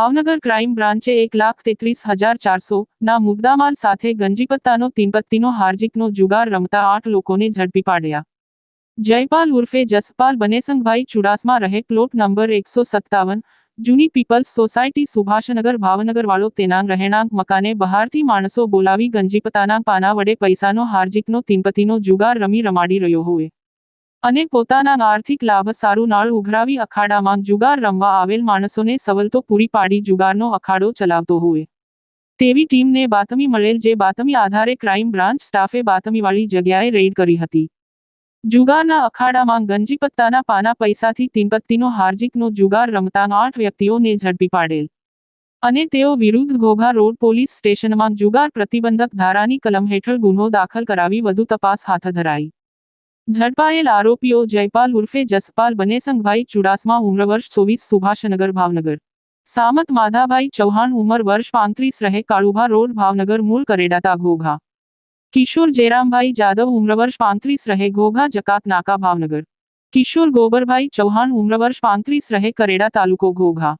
Bhavnagar crime બ્રાન્ચે એક લાખ તેત્રીસ હજાર ચારસો ના મુદ્દામાલ સાથે ગંજીપત્તાનો તીનપત્તીનો હાર્જિકનો જુગાર રમતા આઠ લોકોને ઝડપી પાડ્યા. જયપાલ ઉર્ફે જસપાલ બનેસંગભાઈ ચુડાસમા રહે પ્લોટ નંબર એકસો સત્તાવન, જૂની પીપલ્સ સોસાયટી સુભાષનગર ભાવનગરવાળો તેનાંગ રહેણાંક મકાને બહારથી માણસો બોલાવી ગંજીપતાના પાના વડે પૈસાનો હાર્જિકનો તીનપત્તીનો જુગાર રમી રમાડી રહ્યો હોય. અને પોતાના આર્થિક લાભ સારું નાળ ઉઘરાવી અખાડામાં જુગાર રમવા આવેલ માણસોને સવલતો પૂરી પાડી જુગારનો અખાડો ચલાવતો હોય. તેવી ટીમને બાતમી મળેલ જે બાતમી આધારે ક્રાઇમ બ્રાન્ચ સ્ટાફે બાતમીવાળી જગ્યાએ રેડ કરી હતી. જુગારના અખાડામાં ગંજીપત્તાના પાના પૈસાથી તીનપત્તીનો હાર્જિકનો જુગાર રમતા આઠ વ્યક્તિઓને ઝડપી પાડેલ. અને તેઓ વિરુદ્ધ ઘોઘા રોડ પોલીસ સ્ટેશનમાં જુગાર પ્રતિબંધક ધારાની કલમ હેઠળ ગુનો દાખલ કરાવી વધુ તપાસ હાથ ધરાઈ. ઝડપાયેલ આરોપીઓ જયપાલ ઉર્ફે જસપાલ બનેસંગભાઈ ચુડાસમા ઉમ્ર વર્ષ ચોવીસ સુભાષનગર ભાવનગર સામત માધાભાઈ ચૌહાણ ઉંમર વર્ષ પાંત્રીસ રહે કાળુભા રોડ ભાવનગર મૂળ કરેડાતા ઘોઘા કિશોર જયરામભાઈ જાદવ ઉમ્ર વર્ષ પાંત્રીસ રહે ઘોઘા જકાત નાકા ભાવનગર કિશોર ગોબરભાઈ ચૌહાણ ઉમ્ર વર્ષ પાંત્રીસ રહે કરેડા તાલુકો ઘોઘા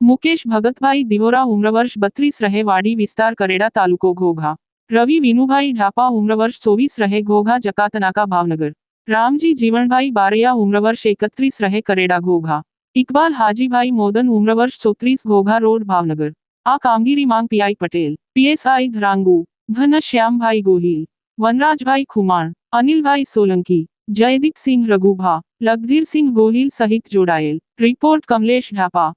મુકેશ ભગતભાઈ દિહોરા ઉમ્ર વર્ષ બત્રીસ રહે વાડી વિસ્તાર કરેડા તાલુકો ઘોઘા રવિ વિનુભાઈ ઢાપા ઉમ્ર વર્ષ ચોવીસ રહે ઘોઘા જકાતનાકા ભાવનગર રામજી જીવણભાઈ બારૈયા ઉમ્ર વર્ષ એકત્રીસ રહે કરેડા ઘોઘા ઇકબાલ હાજીભાઈ મોદન ઉમ્ર વર્ષ ચોત્રીસ ઘોઘા રોડ ભાવનગર આ કામગીરી માંગ પીઆઈ પટેલ પીએસઆઈ ધ્રાંગુ ઘનશ્યામભાઈ ગોહિલ વનરાજભાઈ ખુમાણ અનિલભાઈ સોલંકી જયદીપસિંહ રઘુભા લગધીરસિંહ ગોહિલ સહિત જોડાયેલ રિપોર્ટ કમલેશ ઢાપા